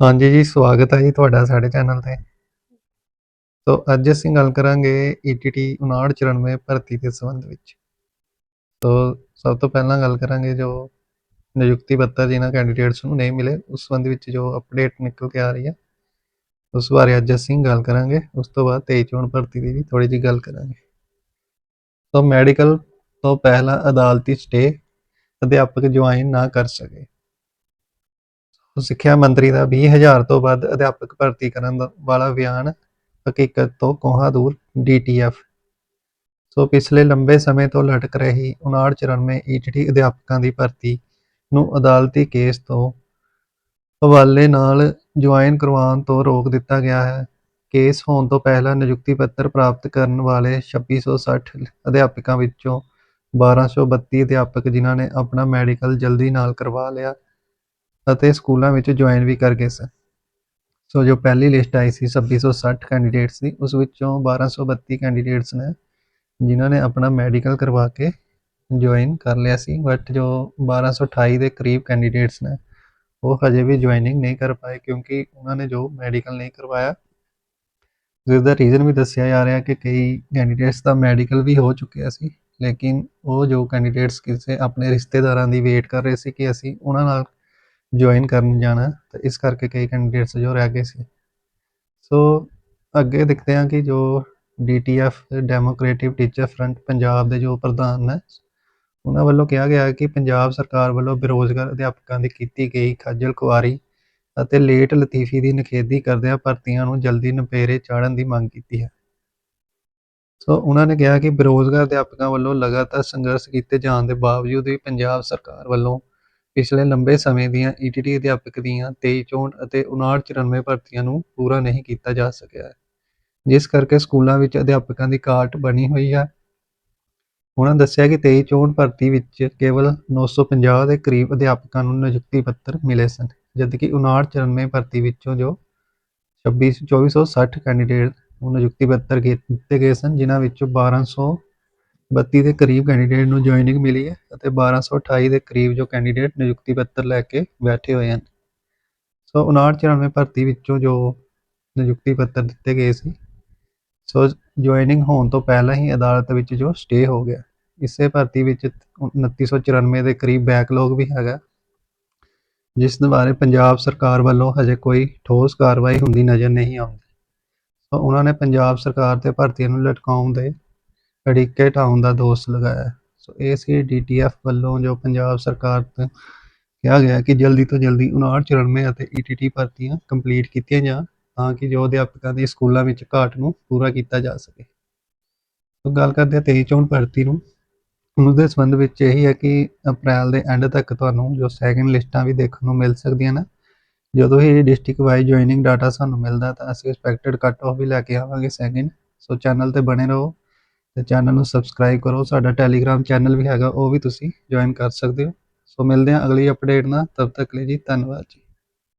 ਹਾਂਜੀ ਜੀ, ਸਵਾਗਤ ਹੈ ਜੀ ਤੁਹਾਡਾ ਸਾਡੇ ਚੈਨਲ ਤੇ। ਸੋ ਅੱਜ ਅਸੀਂ ਗੱਲ ਕਰਾਂਗੇ ਈਟੀਟੀ 5994 ਭਰਤੀ ਦੇ ਸੰਬੰਧ ਵਿੱਚ। ਸੋ ਸਭ ਤੋਂ ਪਹਿਲਾਂ ਗੱਲ ਕਰਾਂਗੇ ਜੋ ਨਿਯੁਕਤੀ ਪੱਤਰ ਜਿਨ੍ਹਾਂ ਕੈਂਡੀਡੇਟਸ ਨੂੰ ਨਹੀਂ ਮਿਲੇ ਉਸ ਸੰਬੰਧ ਵਿੱਚ ਜੋ ਅਪਡੇਟ ਨਿਕਲ ਕੇ ਆ ਰਹੀ ਹੈ ਉਸ ਬਾਰੇ ਅੱਜ ਅਸੀਂ ਗੱਲ ਕਰਾਂਗੇ ਉਸ ਤੋਂ ਬਾਅਦ 23 ਚੋਣ ਭਰਤੀ ਦੀ ਵੀ ਥੋੜੀ ਜਿਹੀ ਗੱਲ ਕਰਾਂਗੇ ਸੋ ਮੈਡੀਕਲ ਤੋਂ ਪਹਿਲਾਂ ਅਦਾਲਤੀ ਸਟੇ ਅਧਿਆਪਕ ਜੁਆਇਨ ਨਾ ਕਰ ਸਕੇ ਸਿੱਖਿਆ ਮੰਤਰੀ ਦਾ 20000 ਤੋਂ ਵੱਧ ਅਧਿਆਪਕ ਭਰਤੀ ਕਰਨ ਦਾ ਵਾਲਾ ਬਿਆਨ ਹਕੀਕਤ ਤੋਂ ਕੋਹਾਂ ਦੂਰ? ਡੀਟੀਐਫ ਸੋ ਪਿਛਲੇ ਲੰਬੇ ਸਮੇਂ ਤੋਂ ਲਟਕ ਰਹੀ 5994 ਈਟੀਟੀ ਅਧਿਆਪਕਾਂ ਦੀ ਭਰਤੀ ਨੂੰ ਅਦਾਲਤੀ ਕੇਸ ਤੋਂ ਹਵਾਲੇ ਨਾਲ ਜੁਆਇਨ ਕਰਵਾਉਣ ਤੋਂ ਰੋਕ ਦਿੱਤਾ ਗਿਆ ਹੈ। ਕੇਸ ਹੋਣ ਤੋਂ ਪਹਿਲਾਂ ਨਿਯੁਕਤੀ ਪੱਤਰ ਪ੍ਰਾਪਤ ਕਰਨ ਵਾਲੇ 2660 ਅਧਿਆਪਕਾਂ ਵਿੱਚੋਂ 1232 ਅਧਿਆਪਕ ਜਿਨ੍ਹਾਂ ਨੇ ਆਪਣਾ ਮੈਡੀਕਲ ਜਲਦੀ ਨਾਲ ਕਰਵਾ ਲਿਆ ਅਤੇ ਸਕੂਲਾਂ ਵਿੱਚ ਜੁਆਇਨ ਵੀ ਕਰ ਗਏ ਸਨ। ਸੋ ਜੋ ਪਹਿਲੀ ਲਿਸਟ ਆਈ ਸੀ 2660 ਕੈਂਡੀਡੇਟਸ ਦੀ, ਉਸ ਵਿੱਚੋਂ 1232 ਕੈਂਡੀਡੇਟਸ ਨੇ ਜਿਨ੍ਹਾਂ ਨੇ ਆਪਣਾ ਮੈਡੀਕਲ ਕਰਵਾ ਕੇ ਜੁਆਇਨ ਕਰ ਲਿਆ ਸੀ। ਬਟ ਜੋ 1228 ਦੇ ਕਰੀਬ ਕੈਂਡੀਡੇਟਸ ਨੇ, ਉਹ ਹਜੇ ਵੀ ਜੁਆਇਨਿੰਗ ਨਹੀਂ ਕਰ ਪਾਏ ਕਿਉਂਕਿ ਉਹਨਾਂ ਨੇ ਜੋ ਮੈਡੀਕਲ ਨਹੀਂ ਕਰਵਾਇਆ। ਜਿਸ ਦਾ ਰੀਜ਼ਨ ਵੀ ਦੱਸਿਆ ਜਾ ਰਿਹਾ ਕਿ ਕਈ ਕੈਂਡੀਡੇਟਸ ਦਾ ਮੈਡੀਕਲ ਵੀ ਹੋ ਚੁੱਕਿਆ ਸੀ, ਲੇਕਿਨ ਉਹ ਜੋ ਕੈਂਡੀਡੇਟਸ ਕਿਸੇ ਆਪਣੇ ਰਿਸ਼ਤੇਦਾਰਾਂ ਦੀ ਵੇਟ ਕਰ ਰਹੇ ਸੀ ਕਿ ਅਸੀਂ ਉਹਨਾਂ ਨਾਲ ਜੁਆਇਨ ਕਰਨ ਜਾਣਾ, ਤਾਂ ਇਸ ਕਰਕੇ ਕਈ ਕੈਂਡੀਡੇਟਸ ਜੋ ਰਹਿ ਗਏ ਸੀ। ਸੋ ਅੱਗੇ ਦੇਖਦੇ ਹਾਂ ਕਿ ਜੋ DTF democratic teacher front Punjab ਦੇ ਜੋ ਪ੍ਰਧਾਨ ਨੇ ਉਹਨਾਂ ਵੱਲੋਂ ਕਿਹਾ ਗਿਆ ਕਿ ਪੰਜਾਬ ਸਰਕਾਰ ਵੱਲੋਂ ਬੇਰੋਜ਼ਗਾਰ ਅਧਿਆਪਕਾਂ ਦੀ ਕੀਤੀ ਗਈ ਖੱਜਲ ਖੁਆਰੀ ਅਤੇ ਲੇਟ ਲਤੀਫੀ ਦੀ ਨਿਖੇਧੀ ਕਰਦਿਆਂ ਭਰਤੀਆਂ ਨੂੰ ਜਲਦੀ ਨਪੇਰੇ ਚਾੜਨ ਦੀ ਮੰਗ ਕੀਤੀ ਹੈ। ਸੋ ਉਹਨਾਂ ਨੇ ਕਿਹਾ ਕਿ ਬੇਰੋਜ਼ਗਾਰ ਅਧਿਆਪਕਾਂ ਵੱਲੋਂ ਲਗਾਤਾਰ ਸੰਘਰਸ਼ ਕੀਤੇ ਜਾਣ ਦੇ ਬਾਵਜੂਦ ਵੀ ਪੰਜਾਬ ਸਰਕਾਰ ਵੱਲੋਂ ਪਿਛਲੇ ਲੰਬੇ ਸਮੇਂ ਦੀਆਂ ਈਟੀਟੀ ਅਧਿਆਪਕ ਦੀਆਂ 2364 ਅਤੇ 5994 ਭਰਤੀਆਂ ਨੂੰ ਪੂਰਾ ਨਹੀਂ ਕੀਤਾ ਜਾ ਸਕਿਆ। ਹੈ ਜਿਸ ਕਰਕੇ ਸਕੂਲਾਂ ਵਿੱਚ ਅਧਿਆਪਕਾਂ ਦੀ ਘਾਟ ਬਣੀ ਹੋਈ ਹੈ। ਉਹਨਾਂ ਦੱਸਿਆ ਕਿ 2364 ਭਰਤੀ ਵਿੱਚ ਕੇਵਲ 950 ਦੇ ਕਰੀਬ ਅਧਿਆਪਕਾਂ ਨੂੰ ਨਿਯੁਕਤੀ ਪੱਤਰ ਮਿਲੇ ਸਨ, ਜਦਕਿ 5994 ਭਰਤੀ ਵਿੱਚੋਂ ਜੋ 26 2460 ਕੈਂਡੀਡੇਟ ਨੂੰ ਨਿਯੁਕਤੀ ਪੱਤਰ ਦਿੱਤੇ ਗਏ ਸਨ, ਜਿਨ੍ਹਾਂ ਵਿੱਚੋਂ 1232 ਦੇ ਕਰੀਬ ਕੈਂਡੀਡੇਟ ਨੂੰ ਜੁਆਇਨਿੰਗ ਮਿਲੀ ਹੈ ਅਤੇ 1228 ਦੇ ਕਰੀਬ ਜੋ ਕੈਂਡੀਡੇਟ ਨਿਯੁਕਤੀ ਪੱਤਰ ਲੈ ਕੇ ਬੈਠੇ ਹੋਏ ਹਨ। ਸੋ 5994 ਭਰਤੀ ਵਿੱਚੋਂ ਜੋ ਨਿਯੁਕਤੀ ਪੱਤਰ ਦਿੱਤੇ ਗਏ ਸੀ, ਸੋ ਜੁਆਇਨਿੰਗ ਹੋਣ ਤੋਂ ਪਹਿਲਾਂ ਹੀ ਅਦਾਲਤ ਵਿੱਚ ਜੋ ਸਟੇ ਹੋ ਗਿਆ। ਇਸੇ ਭਰਤੀ ਵਿੱਚ 2994 ਦੇ ਕਰੀਬ ਬੈਕਲੌਗ ਵੀ ਹੈਗਾ, ਜਿਸ ਦੇ ਬਾਰੇ ਪੰਜਾਬ ਸਰਕਾਰ ਵੱਲੋਂ ਹਜੇ ਕੋਈ ਠੋਸ ਕਾਰਵਾਈ ਹੁੰਦੀ ਨਜ਼ਰ ਨਹੀਂ ਆਉਂਦੀ। ਸੋ ਉਹਨਾਂ ਨੇ ਪੰਜਾਬ ਸਰਕਾਰ ਤੇ ਭਰਤੀਆਂ ਨੂੰ ਲਟਕਾਉਣ ਦੇ ਅੜਿੱਕੇ ਢਾਉਣ ਦਾ ਦੋਸ਼ ਲਗਾਇਆ। ਸੋ ਇਹ ਸੀ ਡੀਟੀਐਫ ਵੱਲੋਂ ਜੋ ਪੰਜਾਬ ਸਰਕਾਰ ਤੋਂ ਕਿਹਾ ਗਿਆ ਕਿ ਜਲਦੀ ਤੋਂ ਜਲਦੀ 5994 ਅਤੇ ਈਟੀਟੀ ਭਰਤੀਆਂ ਕੰਪਲੀਟ ਕੀਤੀਆਂ ਜਾਣ ਤਾਂ ਕਿ ਜੋ ਅਧਿਆਪਕਾਂ ਦੀ ਸਕੂਲਾਂ ਵਿੱਚ ਘਾਟ ਨੂੰ ਪੂਰਾ ਕੀਤਾ ਜਾ ਸਕੇ। ਸੋ ਗੱਲ ਕਰਦੇ ਹਾਂ 23 ਚੋਣ ਭਰਤੀ ਨੂੰ। ਉਸ ਦੇ ਸੰਬੰਧ ਵਿੱਚ ਇਹੀ ਹੈ ਕਿ ਅਪ੍ਰੈਲ ਦੇ ਐਂਡ ਤੱਕ ਤੁਹਾਨੂੰ ਜੋ ਸੈਕਿੰਡ ਲਿਸਟਾਂ ਵੀ ਦੇਖਣ ਨੂੰ ਮਿਲ ਸਕਦੀਆਂ ਨੇ। ਜਦੋਂ ਹੀ ਡਿਸਟ੍ਰਿਕਟ ਵਾਈਜ਼ ਜੁਆਇਨਿੰਗ ਡਾਟਾ ਸਾਨੂੰ ਮਿਲਦਾ ਤਾਂ ਅਸੀਂ ਐਕਸਪੈਕਟਡ ਕੱਟ ਆਫ ਵੀ ਲੈ ਕੇ ਆਵਾਂਗੇ ਸੈਕਿੰਡ ਸੋ ਚੈਨਲ ਤੇ ਬਣੇ ਰਹੋ। ਤੇ ਚੈਨਲ ਨੂੰ ਸਬਸਕ੍ਰਾਈਬ ਕਰੋ। ਸਾਡਾ ਟੈਲੀਗ੍ਰਾਮ ਚੈਨਲ ਵੀ ਹੈਗਾ, ਉਹ ਵੀ ਤੁਸੀਂ ਜੁਆਇਨ ਕਰ ਸਕਦੇ ਹੋ। ਸੋ ਮਿਲਦੇ ਹਾਂ ਅਗਲੀ ਅਪਡੇਟ ਨਾਲ। ਤਬ ਤੱਕ ਲਈ ਜੀ, ਧੰਨਵਾਦ ਜੀ।